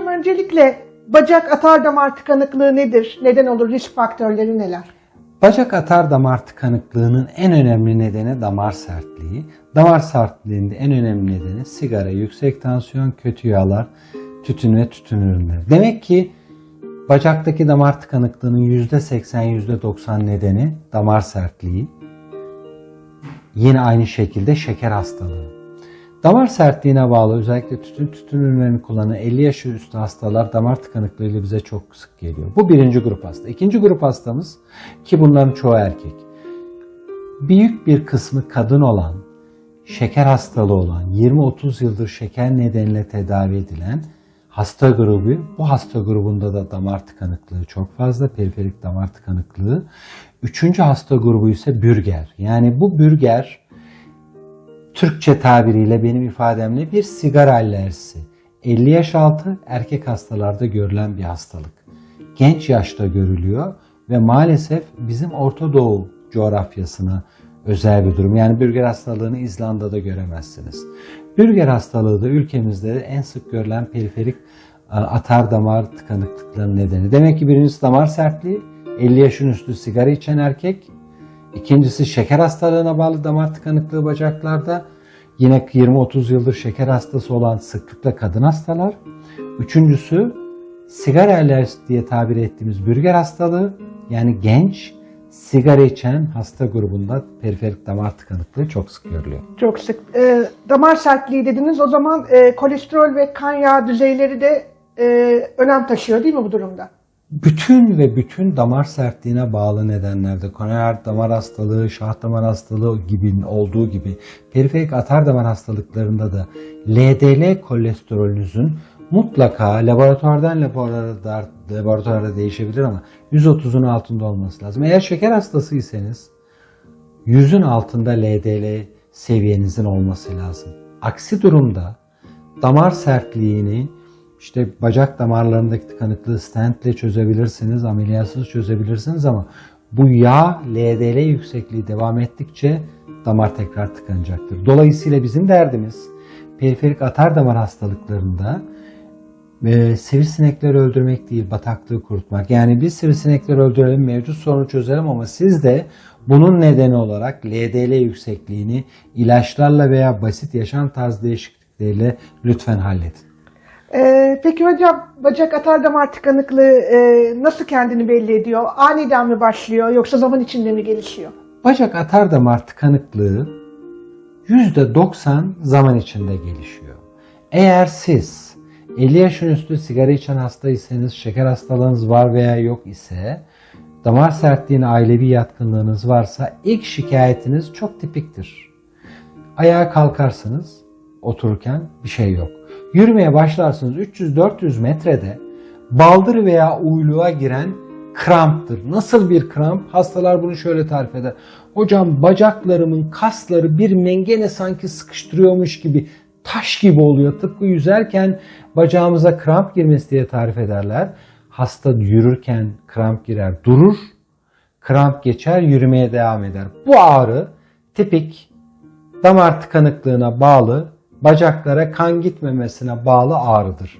hocam öncelikle bacak atar damar tıkanıklığı nedir? Neden olur? Risk faktörleri neler? Bacak atar damar tıkanıklığının en önemli nedeni damar sertliği. Damar sertliğinde en önemli nedeni sigara, yüksek tansiyon, kötü yağlar, tütün ve tütün ürünleri. Demek ki bacaktaki damar tıkanıklığının %80, %90 nedeni damar sertliği. Yine aynı şekilde şeker hastalığı. Damar sertliğine bağlı özellikle tütün tütün ürünlerini kullanan 50 yaş üstü hastalar damar tıkanıklığıyla bize çok sık geliyor. Bu birinci grup hasta. İkinci grup hastamız ki bunların çoğu erkek. Büyük bir kısmı kadın olan, şeker hastalığı olan, 20-30 yıldır şeker nedeniyle tedavi edilen hasta grubu. Bu hasta grubunda da damar tıkanıklığı çok fazla, periferik damar tıkanıklığı. Üçüncü hasta grubu ise bürger. Yani bu bürger Türkçe tabiriyle benim ifademle bir sigara alerjisi. 50 yaş altı erkek hastalarda görülen bir hastalık. Genç yaşta görülüyor ve maalesef bizim Orta Doğu coğrafyasına özel bir durum. Yani bürger hastalığını İzlanda'da göremezsiniz. Bürger hastalığı da ülkemizde en sık görülen periferik e, atar damar tıkanıklıklarının nedeni. Demek ki birincisi damar sertliği, 50 yaşın üstü sigara içen erkek, İkincisi şeker hastalığına bağlı damar tıkanıklığı bacaklarda. Yine 20-30 yıldır şeker hastası olan sıklıkla kadın hastalar. Üçüncüsü sigara alerjisi diye tabir ettiğimiz bürger hastalığı. Yani genç sigara içen hasta grubunda periferik damar tıkanıklığı çok sık görülüyor. Çok sık. Ee, damar sertliği dediniz. O zaman e, kolesterol ve kan yağı düzeyleri de e, önem taşıyor değil mi bu durumda? Bütün ve bütün damar sertliğine bağlı nedenlerde koroner damar hastalığı, şah damar hastalığı gibi olduğu gibi periferik atar damar hastalıklarında da LDL kolesterolünüzün mutlaka laboratuvardan laboratuvara, laboratuvarda değişebilir ama 130'un altında olması lazım. Eğer şeker hastasıysanız 100'ün altında LDL seviyenizin olması lazım. Aksi durumda damar sertliğini işte bacak damarlarındaki tıkanıklığı stentle çözebilirsiniz, ameliyatsız çözebilirsiniz ama bu yağ LDL yüksekliği devam ettikçe damar tekrar tıkanacaktır. Dolayısıyla bizim derdimiz periferik atar damar hastalıklarında e, sivrisinekleri öldürmek değil, bataklığı kurutmak. Yani biz sivrisinekleri öldürelim, mevcut sorunu çözelim ama siz de bunun nedeni olarak LDL yüksekliğini ilaçlarla veya basit yaşam tarzı değişiklikleriyle lütfen halledin. Ee, peki hocam bacak atar damar tıkanıklığı e, nasıl kendini belli ediyor? Aniden mi başlıyor yoksa zaman içinde mi gelişiyor? Bacak atar damar tıkanıklığı %90 zaman içinde gelişiyor. Eğer siz 50 yaşın üstü sigara içen hastaysanız, şeker hastalığınız var veya yok ise, damar sertliğine ailevi yatkınlığınız varsa ilk şikayetiniz çok tipiktir. Ayağa kalkarsınız, otururken bir şey yok. Yürümeye başlarsınız 300-400 metrede baldır veya uyluğa giren kramptır. Nasıl bir kramp? Hastalar bunu şöyle tarif eder. Hocam bacaklarımın kasları bir mengene sanki sıkıştırıyormuş gibi taş gibi oluyor. Tıpkı yüzerken bacağımıza kramp girmesi diye tarif ederler. Hasta yürürken kramp girer, durur, kramp geçer, yürümeye devam eder. Bu ağrı tipik damar tıkanıklığına bağlı bacaklara kan gitmemesine bağlı ağrıdır.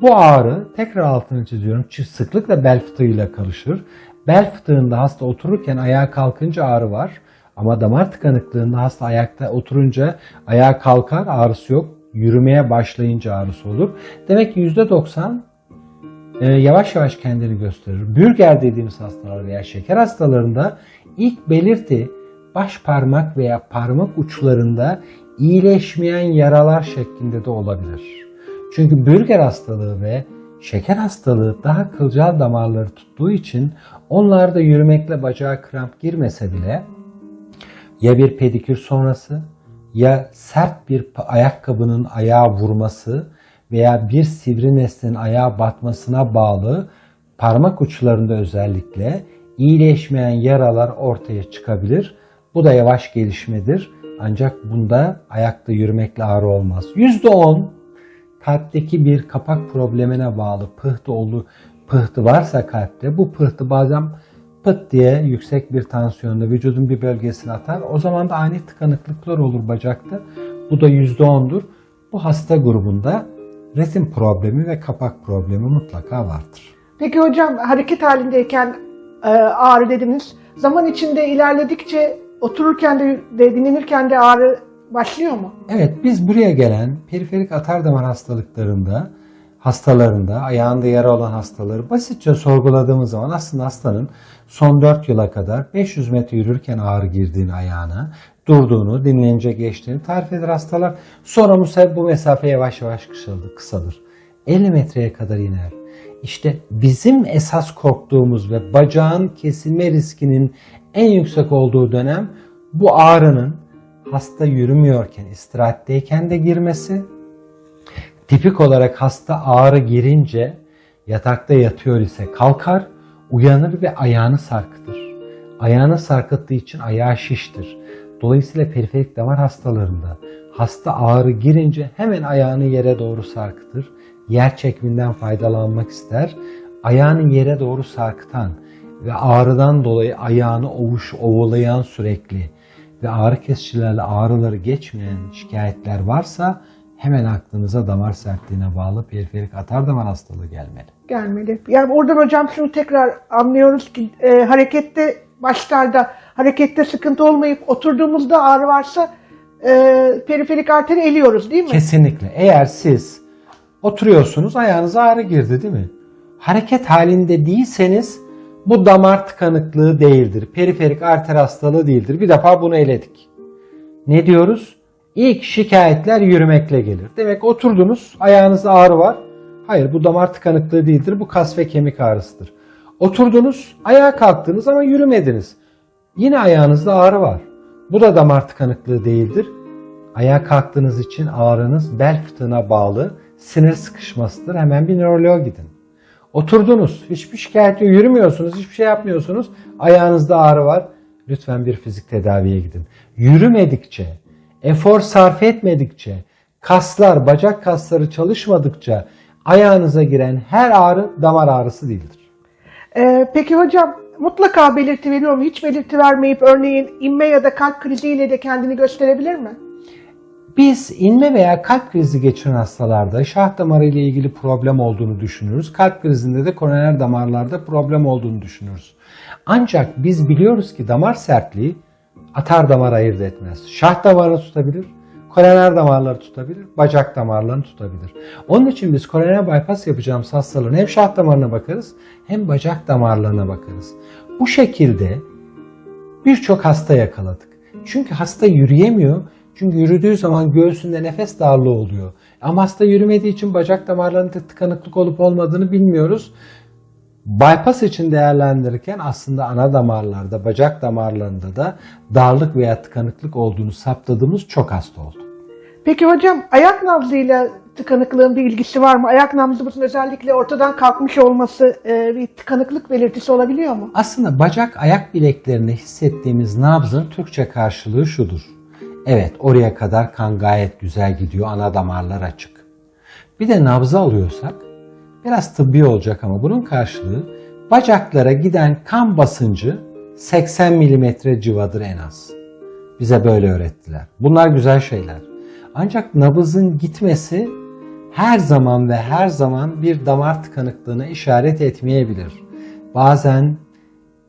Bu ağrı tekrar altını çiziyorum sıklıkla bel fıtığıyla karışır. Bel fıtığında hasta otururken ayağa kalkınca ağrı var. Ama damar tıkanıklığında hasta ayakta oturunca ayağa kalkar ağrısı yok. Yürümeye başlayınca ağrısı olur. Demek ki %90 e, yavaş yavaş kendini gösterir. Bürger dediğimiz hastalar veya şeker hastalarında ilk belirti baş parmak veya parmak uçlarında iyileşmeyen yaralar şeklinde de olabilir. Çünkü bürger hastalığı ve şeker hastalığı daha kılcal damarları tuttuğu için onlarda yürümekle bacağa kramp girmese bile ya bir pedikür sonrası ya sert bir ayakkabının ayağa vurması veya bir sivri nesnenin ayağa batmasına bağlı parmak uçlarında özellikle iyileşmeyen yaralar ortaya çıkabilir. Bu da yavaş gelişmedir. Ancak bunda ayakta yürümekle ağrı olmaz. %10 kalpteki bir kapak problemine bağlı pıhtı oldu, pıhtı varsa kalpte bu pıhtı bazen pıt diye yüksek bir tansiyonda vücudun bir bölgesine atar. O zaman da ani tıkanıklıklar olur bacakta. Bu da %10'dur. Bu hasta grubunda ritim problemi ve kapak problemi mutlaka vardır. Peki hocam hareket halindeyken e, ağrı dediniz. Zaman içinde ilerledikçe otururken de, de dinlenirken de ağrı başlıyor mu? Evet biz buraya gelen periferik atardamar hastalıklarında hastalarında ayağında yara olan hastaları basitçe sorguladığımız zaman aslında hastanın son 4 yıla kadar 500 metre yürürken ağrı girdiğini ayağına, durduğunu, dinlenince geçtiğini tarif eder hastalar. Sonra bu, mesafe yavaş yavaş kısalır. 50 metreye kadar iner. İşte bizim esas korktuğumuz ve bacağın kesilme riskinin en yüksek olduğu dönem bu ağrının hasta yürümüyorken, istirahatteyken de girmesi, tipik olarak hasta ağrı girince yatakta yatıyor ise kalkar, uyanır ve ayağını sarkıtır. Ayağını sarkıttığı için ayağı şiştir. Dolayısıyla periferik damar hastalarında hasta ağrı girince hemen ayağını yere doğru sarkıtır. Yer çekiminden faydalanmak ister. Ayağını yere doğru sarkıtan ve ağrıdan dolayı ayağını ovuş ovulayan sürekli ve ağrı kesicilerle ağrıları geçmeyen şikayetler varsa hemen aklınıza damar sertliğine bağlı periferik atardamar hastalığı gelmeli. Gelmeli. Yani oradan hocam şunu tekrar anlıyoruz ki e, harekette başlarda harekette sıkıntı olmayıp oturduğumuzda ağrı varsa e, periferik arteri eliyoruz değil mi? Kesinlikle. Eğer siz oturuyorsunuz ayağınıza ağrı girdi değil mi? Hareket halinde değilseniz bu damar tıkanıklığı değildir. Periferik arter hastalığı değildir. Bir defa bunu eledik. Ne diyoruz? İlk şikayetler yürümekle gelir. Demek oturdunuz, ayağınızda ağrı var. Hayır bu damar tıkanıklığı değildir. Bu kas ve kemik ağrısıdır. Oturdunuz, ayağa kalktınız ama yürümediniz. Yine ayağınızda ağrı var. Bu da damar tıkanıklığı değildir. Ayağa kalktığınız için ağrınız bel fıtığına bağlı sinir sıkışmasıdır. Hemen bir nöroloğa gidin. Oturdunuz, hiçbir şikayet yok, yürümüyorsunuz, hiçbir şey yapmıyorsunuz. Ayağınızda ağrı var. Lütfen bir fizik tedaviye gidin. Yürümedikçe, efor sarf etmedikçe, kaslar, bacak kasları çalışmadıkça ayağınıza giren her ağrı damar ağrısı değildir. E, peki hocam mutlaka belirti veriyor mu? Hiç belirti vermeyip örneğin inme ya da kalp kriziyle de kendini gösterebilir mi? Biz inme veya kalp krizi geçiren hastalarda şah damarı ile ilgili problem olduğunu düşünürüz. Kalp krizinde de koroner damarlarda problem olduğunu düşünürüz. Ancak biz biliyoruz ki damar sertliği atar damar ayırt etmez. Şah damarını tutabilir, koroner damarları tutabilir, bacak damarlarını tutabilir. Onun için biz koroner bypass yapacağımız hastaların hem şah damarına bakarız hem bacak damarlarına bakarız. Bu şekilde birçok hasta yakaladık. Çünkü hasta yürüyemiyor. Çünkü yürüdüğü zaman göğsünde nefes darlığı oluyor. Ama hasta yürümediği için bacak damarlarında tıkanıklık olup olmadığını bilmiyoruz. Bypass için değerlendirirken aslında ana damarlarda, bacak damarlarında da darlık veya tıkanıklık olduğunu saptadığımız çok hasta oldu. Peki hocam ayak nabzıyla tıkanıklığın bir ilgisi var mı? Ayak nabzımızın özellikle ortadan kalkmış olması e, bir tıkanıklık belirtisi olabiliyor mu? Aslında bacak ayak bileklerinde hissettiğimiz nabzın Türkçe karşılığı şudur. Evet oraya kadar kan gayet güzel gidiyor ana damarlar açık. Bir de nabzı alıyorsak biraz tıbbi olacak ama bunun karşılığı bacaklara giden kan basıncı 80 milimetre civadır en az. Bize böyle öğrettiler. Bunlar güzel şeyler. Ancak nabızın gitmesi her zaman ve her zaman bir damar tıkanıklığına işaret etmeyebilir. Bazen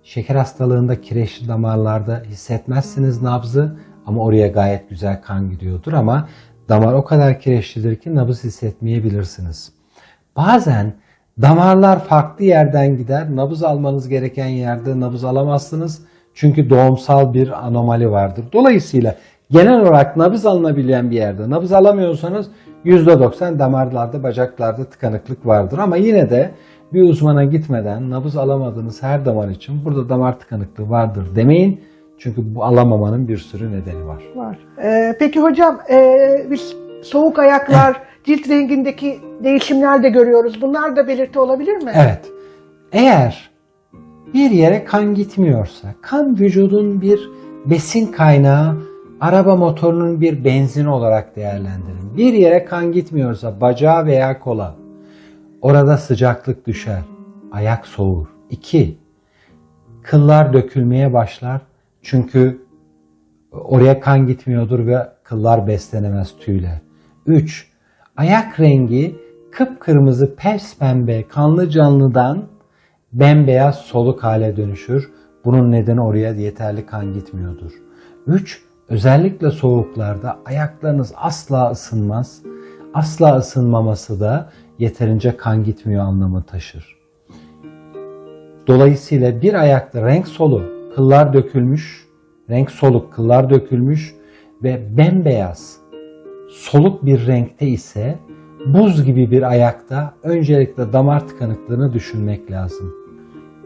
şeker hastalığında kireçli damarlarda hissetmezsiniz nabzı ama oraya gayet güzel kan gidiyordur ama damar o kadar kireçlidir ki nabız hissetmeyebilirsiniz. Bazen damarlar farklı yerden gider. Nabız almanız gereken yerde nabız alamazsınız. Çünkü doğumsal bir anomali vardır. Dolayısıyla genel olarak nabız alınabilen bir yerde nabız alamıyorsanız %90 damarlarda, bacaklarda tıkanıklık vardır. Ama yine de bir uzmana gitmeden nabız alamadığınız her damar için burada damar tıkanıklığı vardır demeyin. Çünkü bu alamamanın bir sürü nedeni var. Var. E, peki hocam e, biz soğuk ayaklar, cilt rengindeki değişimler de görüyoruz. Bunlar da belirti olabilir mi? Evet. Eğer bir yere kan gitmiyorsa, kan vücudun bir besin kaynağı, araba motorunun bir benzini olarak değerlendirin. Bir yere kan gitmiyorsa, bacağa veya kola, orada sıcaklık düşer, ayak soğur. 2. Kıllar dökülmeye başlar. Çünkü oraya kan gitmiyordur ve kıllar beslenemez tüyle. 3. Ayak rengi kıpkırmızı pembe kanlı canlıdan bembeyaz soluk hale dönüşür. Bunun nedeni oraya yeterli kan gitmiyordur. 3. Özellikle soğuklarda ayaklarınız asla ısınmaz. Asla ısınmaması da yeterince kan gitmiyor anlamı taşır. Dolayısıyla bir ayakta renk solu, kıllar dökülmüş, renk soluk, kıllar dökülmüş ve bembeyaz, soluk bir renkte ise buz gibi bir ayakta öncelikle damar tıkanıklığını düşünmek lazım.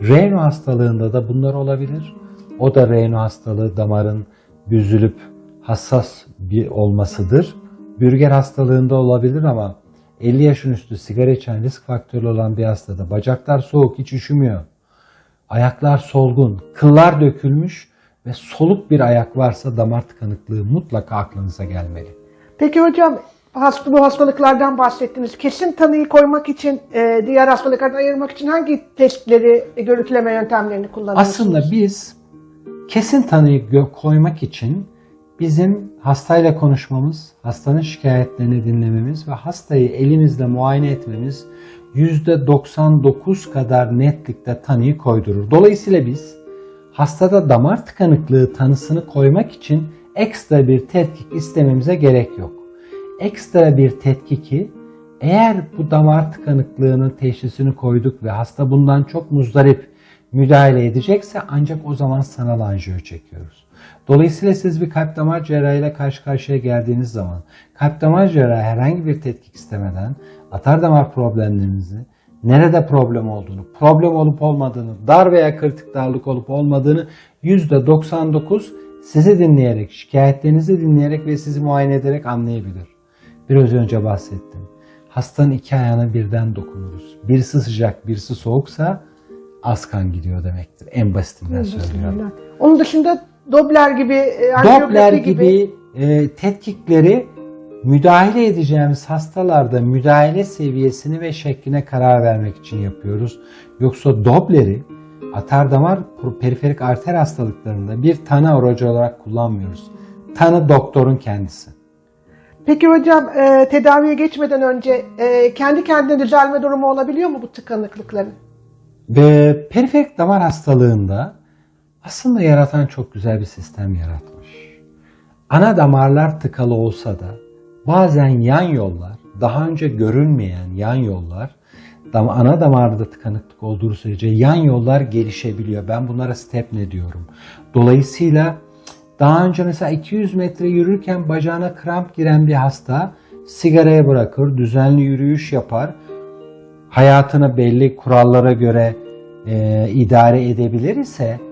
Reyno hastalığında da bunlar olabilir. O da Reyno hastalığı damarın büzülüp hassas bir olmasıdır. Bürger hastalığında olabilir ama 50 yaşın üstü sigara içen risk faktörü olan bir hastada bacaklar soğuk hiç üşümüyor. Ayaklar solgun, kıllar dökülmüş ve soluk bir ayak varsa damar tıkanıklığı mutlaka aklınıza gelmeli. Peki hocam hasta, bu hastalıklardan bahsettiniz. Kesin tanıyı koymak için, e, diğer hastalıklardan ayırmak için hangi testleri, e, görüntüleme yöntemlerini kullanıyorsunuz? Aslında biz kesin tanıyı koymak için bizim hastayla konuşmamız, hastanın şikayetlerini dinlememiz ve hastayı elimizle muayene etmemiz %99 kadar netlikte tanıyı koydurur. Dolayısıyla biz hastada damar tıkanıklığı tanısını koymak için ekstra bir tetkik istememize gerek yok. Ekstra bir tetkiki eğer bu damar tıkanıklığının teşhisini koyduk ve hasta bundan çok muzdarip müdahale edecekse ancak o zaman sanal anjiyo çekiyoruz. Dolayısıyla siz bir kalp damar cerrahıyla karşı karşıya geldiğiniz zaman kalp damar cerrahı herhangi bir tetkik istemeden atar damar problemlerinizi, nerede problem olduğunu, problem olup olmadığını, dar veya kritik darlık olup olmadığını %99 sizi dinleyerek, şikayetlerinizi dinleyerek ve sizi muayene ederek anlayabilir. Biraz önce bahsettim. Hastanın iki ayağına birden dokunuruz. Birisi sıcak, birisi soğuksa az kan gidiyor demektir. En basitinden söylüyorum. Onun dışında Doppler gibi, e, Doppler anjiyografi gibi e, tetkikleri müdahale edeceğimiz hastalarda müdahale seviyesini ve şekline karar vermek için yapıyoruz. Yoksa Doppler'i atardamar periferik arter hastalıklarında bir tanı aracı olarak kullanmıyoruz. Tanı doktorun kendisi. Peki hocam e, tedaviye geçmeden önce e, kendi kendine düzelme durumu olabiliyor mu bu tıkanıklıkların? Ve periferik damar hastalığında aslında yaratan çok güzel bir sistem yaratmış. Ana damarlar tıkalı olsa da bazen yan yollar, daha önce görünmeyen yan yollar, dam ana damarda tıkanıklık olduğu sürece yan yollar gelişebiliyor. Ben bunlara step ne diyorum. Dolayısıyla daha önce mesela 200 metre yürürken bacağına kramp giren bir hasta sigaraya bırakır, düzenli yürüyüş yapar hayatını belli kurallara göre e, idare edebilir ise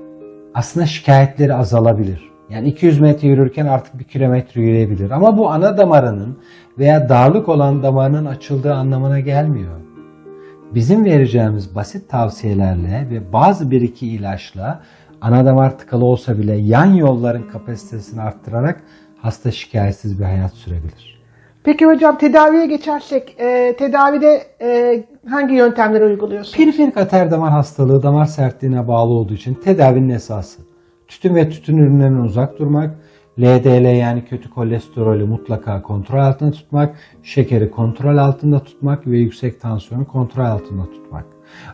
aslında şikayetleri azalabilir. Yani 200 metre yürürken artık bir kilometre yürüyebilir. Ama bu ana damarının veya darlık olan damarının açıldığı anlamına gelmiyor. Bizim vereceğimiz basit tavsiyelerle ve bazı bir iki ilaçla ana damar tıkalı olsa bile yan yolların kapasitesini arttırarak hasta şikayetsiz bir hayat sürebilir. Peki hocam tedaviye geçersek e, tedavide e, hangi yöntemleri uyguluyorsunuz? Periferik ater damar hastalığı damar sertliğine bağlı olduğu için tedavinin esası. Tütün ve tütün ürünlerinden uzak durmak, LDL yani kötü kolesterolü mutlaka kontrol altında tutmak, şekeri kontrol altında tutmak ve yüksek tansiyonu kontrol altında tutmak.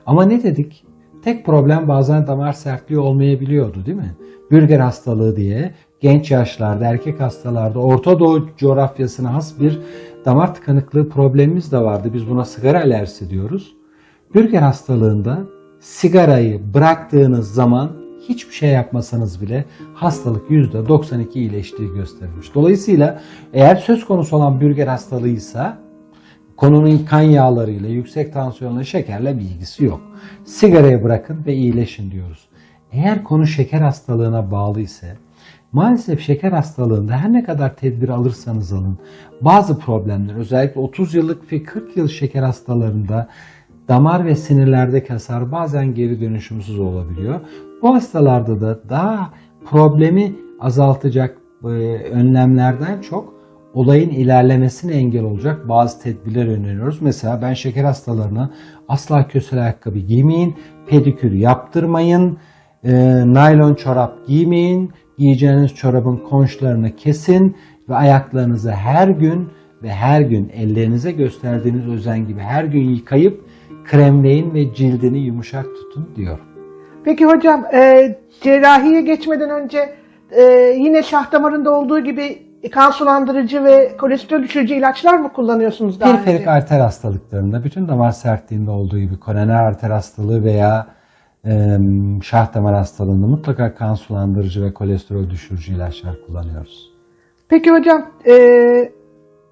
Ama ne dedik? Tek problem bazen damar sertliği olmayabiliyordu değil mi? Bürger hastalığı diye genç yaşlarda, erkek hastalarda Orta Doğu coğrafyasına has bir damar tıkanıklığı problemimiz de vardı. Biz buna sigara alerjisi diyoruz. Bürger hastalığında sigarayı bıraktığınız zaman hiçbir şey yapmasanız bile hastalık %92 iyileştiği gösterilmiş. Dolayısıyla eğer söz konusu olan bürger hastalığıysa konunun kan yağlarıyla, yüksek tansiyonla, şekerle bir ilgisi yok. Sigarayı bırakın ve iyileşin diyoruz. Eğer konu şeker hastalığına bağlı ise Maalesef şeker hastalığında her ne kadar tedbir alırsanız alın bazı problemler özellikle 30 yıllık ve 40 yıl şeker hastalarında damar ve sinirlerdeki hasar bazen geri dönüşümsüz olabiliyor. Bu hastalarda da daha problemi azaltacak e, önlemlerden çok olayın ilerlemesine engel olacak bazı tedbirler öneriyoruz. Mesela ben şeker hastalarına asla kösel ayakkabı giymeyin, pedikür yaptırmayın, e, naylon çorap giymeyin, giyeceğiniz çorabın konçlarını kesin ve ayaklarınızı her gün ve her gün ellerinize gösterdiğiniz özen gibi her gün yıkayıp kremleyin ve cildini yumuşak tutun diyorum. Peki hocam e, cerrahiye geçmeden önce e, yine şah damarında olduğu gibi kan sulandırıcı ve kolesterol düşürücü ilaçlar mı kullanıyorsunuz daha Periferik önce? arter hastalıklarında bütün damar sertliğinde olduğu gibi koroner arter hastalığı veya şah damar hastalığında mutlaka kan sulandırıcı ve kolesterol düşürücü ilaçlar kullanıyoruz. Peki hocam e,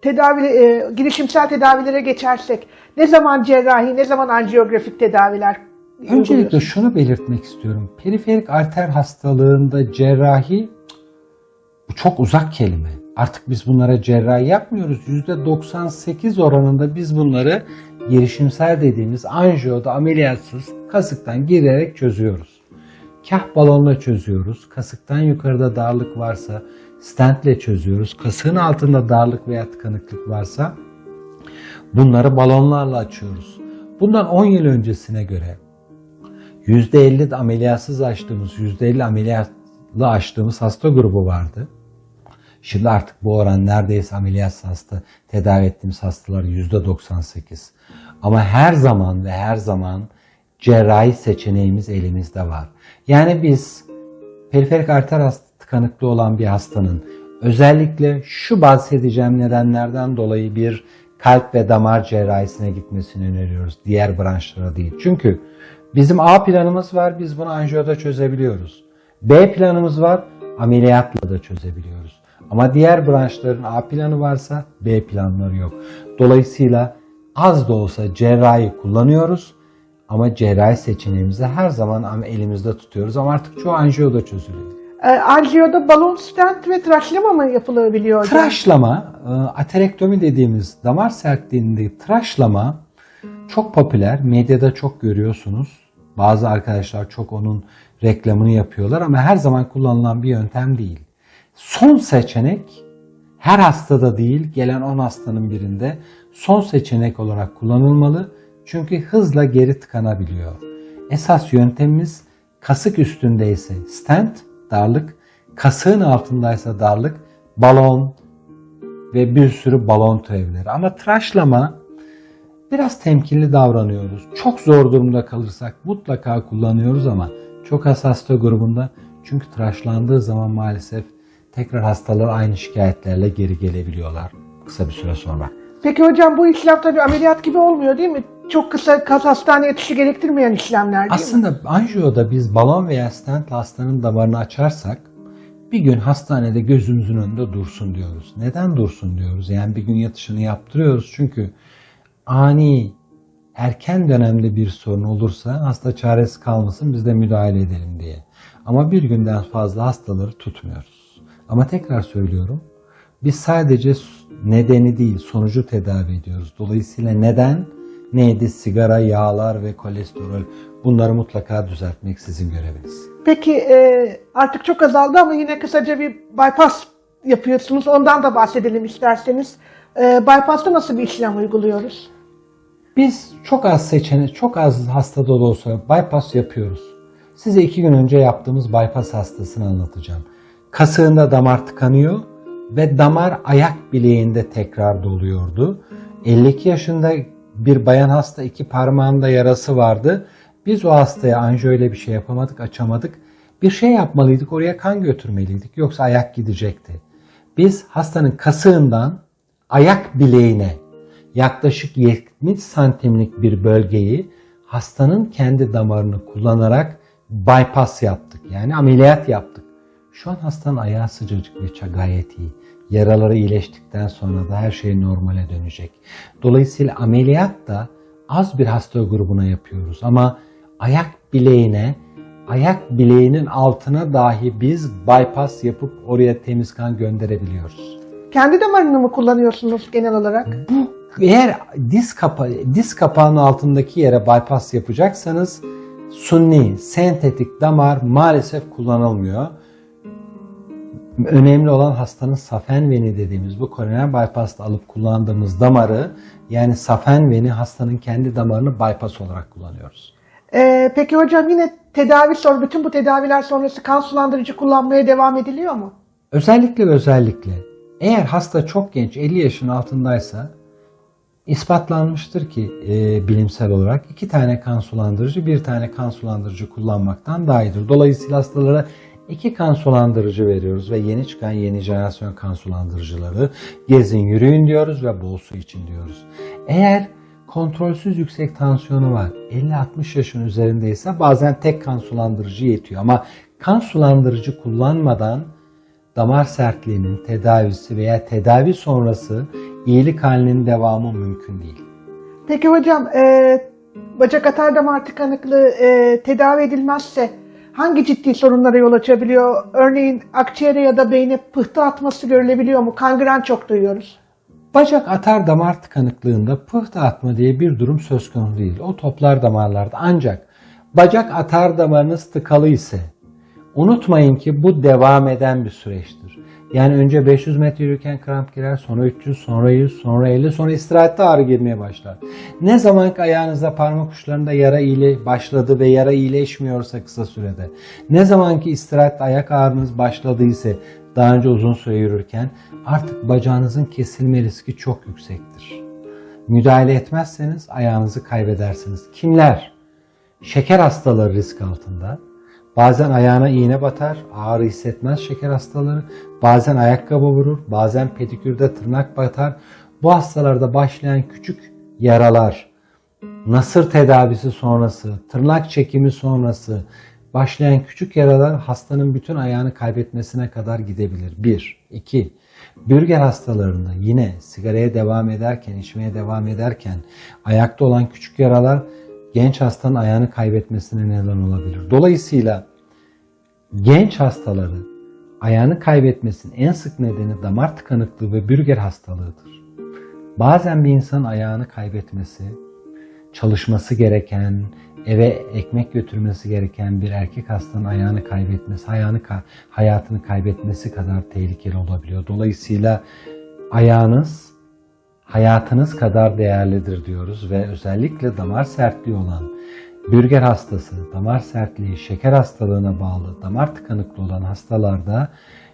tedavi e, girişimsel tedavilere geçersek ne zaman cerrahi ne zaman anjiyografik tedaviler Öncelikle şunu belirtmek istiyorum. Periferik arter hastalığında cerrahi bu çok uzak kelime. Artık biz bunlara cerrahi yapmıyoruz. %98 oranında biz bunları girişimsel dediğimiz anjiyoda ameliyatsız kasıktan girerek çözüyoruz. Kah balonla çözüyoruz. Kasıktan yukarıda darlık varsa stentle çözüyoruz. Kasığın altında darlık veya tıkanıklık varsa bunları balonlarla açıyoruz. Bundan 10 yıl öncesine göre %50 de ameliyatsız açtığımız, %50 ameliyatlı açtığımız hasta grubu vardı. Şimdi artık bu oran neredeyse ameliyatsız hasta tedavi ettiğimiz hastalar %98. Ama her zaman ve her zaman cerrahi seçeneğimiz elimizde var. Yani biz periferik arter tıkanıklığı olan bir hastanın özellikle şu bahsedeceğim nedenlerden dolayı bir kalp ve damar cerrahisine gitmesini öneriyoruz. Diğer branşlara değil. Çünkü bizim A planımız var. Biz bunu anjiyoda çözebiliyoruz. B planımız var. Ameliyatla da çözebiliyoruz. Ama diğer branşların A planı varsa B planları yok. Dolayısıyla az da olsa cerrahi kullanıyoruz. Ama cerrahi seçeneğimizi her zaman ama elimizde tutuyoruz. Ama artık çoğu anjiyoda çözülüyor. E, anjiyoda balon stent ve tıraşlama mı yapılabiliyor hocam? Tıraşlama, e, aterektomi dediğimiz damar sertliğinde tıraşlama çok popüler. Medyada çok görüyorsunuz. Bazı arkadaşlar çok onun reklamını yapıyorlar ama her zaman kullanılan bir yöntem değil. Son seçenek her hastada değil, gelen 10 hastanın birinde son seçenek olarak kullanılmalı. Çünkü hızla geri tıkanabiliyor. Esas yöntemimiz kasık üstündeyse stent, darlık, kasığın altındaysa darlık, balon ve bir sürü balon türevleri. Ama tıraşlama biraz temkinli davranıyoruz. Çok zor durumda kalırsak mutlaka kullanıyoruz ama çok az hasta grubunda çünkü tıraşlandığı zaman maalesef tekrar hastalar aynı şikayetlerle geri gelebiliyorlar kısa bir süre sonra. Peki hocam bu işlem tabii ameliyat gibi olmuyor değil mi? Çok kısa kas hastane yatışı gerektirmeyen işlemler değil mi? Aslında anjiyoda biz balon veya stent hastanın damarını açarsak bir gün hastanede gözümüzün önünde dursun diyoruz. Neden dursun diyoruz? Yani bir gün yatışını yaptırıyoruz çünkü ani erken dönemde bir sorun olursa hasta çaresi kalmasın biz de müdahale edelim diye. Ama bir günden fazla hastaları tutmuyoruz. Ama tekrar söylüyorum biz sadece nedeni değil sonucu tedavi ediyoruz. Dolayısıyla neden neydi? Sigara, yağlar ve kolesterol. Bunları mutlaka düzeltmek sizin göreviniz. Peki e, artık çok azaldı ama yine kısaca bir bypass yapıyorsunuz. Ondan da bahsedelim isterseniz. E, bypass'ta nasıl bir işlem uyguluyoruz? Biz çok az seçenek, çok az hastada da olsa bypass yapıyoruz. Size iki gün önce yaptığımız bypass hastasını anlatacağım. Kasığında damar tıkanıyor ve damar ayak bileğinde tekrar doluyordu. 52 yaşında bir bayan hasta iki parmağında yarası vardı. Biz o hastaya anjiyo ile bir şey yapamadık, açamadık. Bir şey yapmalıydık, oraya kan götürmeliydik. Yoksa ayak gidecekti. Biz hastanın kasığından ayak bileğine yaklaşık 70 santimlik bir bölgeyi hastanın kendi damarını kullanarak bypass yaptık. Yani ameliyat yaptık. Şu an hastanın ayağı sıcacık ve gayet iyi. Yaraları iyileştikten sonra da her şey normale dönecek. Dolayısıyla ameliyat da az bir hasta grubuna yapıyoruz ama ayak bileğine, ayak bileğinin altına dahi biz bypass yapıp oraya temiz kan gönderebiliyoruz. Kendi damarını mı kullanıyorsunuz genel olarak? Bu eğer diz kapa diz kapağının altındaki yere bypass yapacaksanız sunni, sentetik damar maalesef kullanılmıyor. Önemli olan hastanın safen veni dediğimiz bu koroner bypass'ta alıp kullandığımız damarı yani safen veni hastanın kendi damarını bypass olarak kullanıyoruz. E, peki hocam yine tedavi sonra bütün bu tedaviler sonrası kan sulandırıcı kullanmaya devam ediliyor mu? Özellikle ve özellikle Eğer hasta çok genç 50 yaşın altındaysa ispatlanmıştır ki e, bilimsel olarak iki tane kan sulandırıcı bir tane kan sulandırıcı kullanmaktan daha iyidir. Dolayısıyla hastalara iki kan sulandırıcı veriyoruz ve yeni çıkan yeni jenerasyon kan sulandırıcıları gezin yürüyün diyoruz ve bol su için diyoruz. Eğer kontrolsüz yüksek tansiyonu var 50-60 yaşın üzerindeyse bazen tek kan sulandırıcı yetiyor ama kan sulandırıcı kullanmadan damar sertliğinin tedavisi veya tedavi sonrası iyilik halinin devamı mümkün değil. Peki hocam e, bacak atar damar tıkanıklığı e, tedavi edilmezse hangi ciddi sorunlara yol açabiliyor? Örneğin akciğere ya da beyne pıhtı atması görülebiliyor mu? Kangren çok duyuyoruz. Bacak atar damar tıkanıklığında pıhtı atma diye bir durum söz konusu değil. O toplar damarlarda ancak bacak atar damarınız tıkalı ise unutmayın ki bu devam eden bir süreçtir. Yani önce 500 metre yürürken kramp girer, sonra 300, sonra 100, sonra 50, sonra istirahatte ağrı girmeye başlar. Ne zaman ki ayağınızda parmak uçlarında yara iyile başladı ve yara iyileşmiyorsa kısa sürede, ne zaman ki istirahatte ayak ağrınız başladıysa daha önce uzun süre yürürken artık bacağınızın kesilme riski çok yüksektir. Müdahale etmezseniz ayağınızı kaybedersiniz. Kimler? Şeker hastaları risk altında. Bazen ayağına iğne batar, ağrı hissetmez şeker hastaları. Bazen ayakkabı vurur, bazen pedikürde tırnak batar. Bu hastalarda başlayan küçük yaralar, nasır tedavisi sonrası, tırnak çekimi sonrası başlayan küçük yaralar hastanın bütün ayağını kaybetmesine kadar gidebilir. 1. 2. Bürger hastalarında yine sigaraya devam ederken, içmeye devam ederken ayakta olan küçük yaralar genç hastanın ayağını kaybetmesine neden olabilir. Dolayısıyla genç hastaları ayağını kaybetmesinin en sık nedeni damar tıkanıklığı ve bürger hastalığıdır. Bazen bir insanın ayağını kaybetmesi, çalışması gereken, eve ekmek götürmesi gereken bir erkek hastanın ayağını kaybetmesi, ayağını hayatını kaybetmesi kadar tehlikeli olabiliyor. Dolayısıyla ayağınız hayatınız kadar değerlidir diyoruz ve özellikle damar sertliği olan bürger hastası, damar sertliği, şeker hastalığına bağlı, damar tıkanıklı olan hastalarda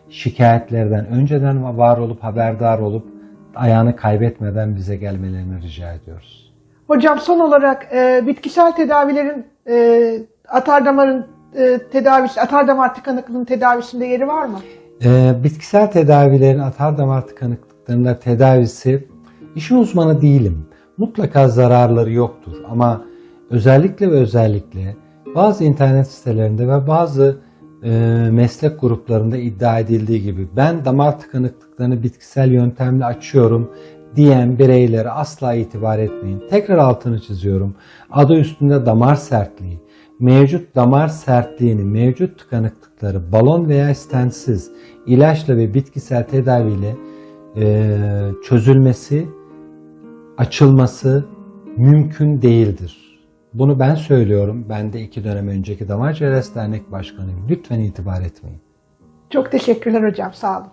şikayetlerden önceden var olup haberdar olup ayağını kaybetmeden bize gelmelerini rica ediyoruz. Hocam son olarak e, bitkisel tedavilerin e, atar damarın e, tedavisi, atar damar tıkanıklığının tedavisinde yeri var mı? Ee, bitkisel tedavilerin atar damar tıkanıklıklarında tedavisi işin uzmanı değilim. Mutlaka zararları yoktur ama özellikle ve özellikle bazı internet sitelerinde ve bazı e, meslek gruplarında iddia edildiği gibi ben damar tıkanıklıklarını bitkisel yöntemle açıyorum diyen bireylere asla itibar etmeyin. Tekrar altını çiziyorum. Adı üstünde damar sertliği. Mevcut damar sertliğini, mevcut tıkanıklıkları balon veya stensiz ilaçla ve bitkisel tedaviyle e, çözülmesi, açılması mümkün değildir. Bunu ben söylüyorum. Ben de iki dönem önceki Damar Cerrahisi Dernek Başkanıyım. Lütfen itibar etmeyin. Çok teşekkürler hocam. Sağ olun.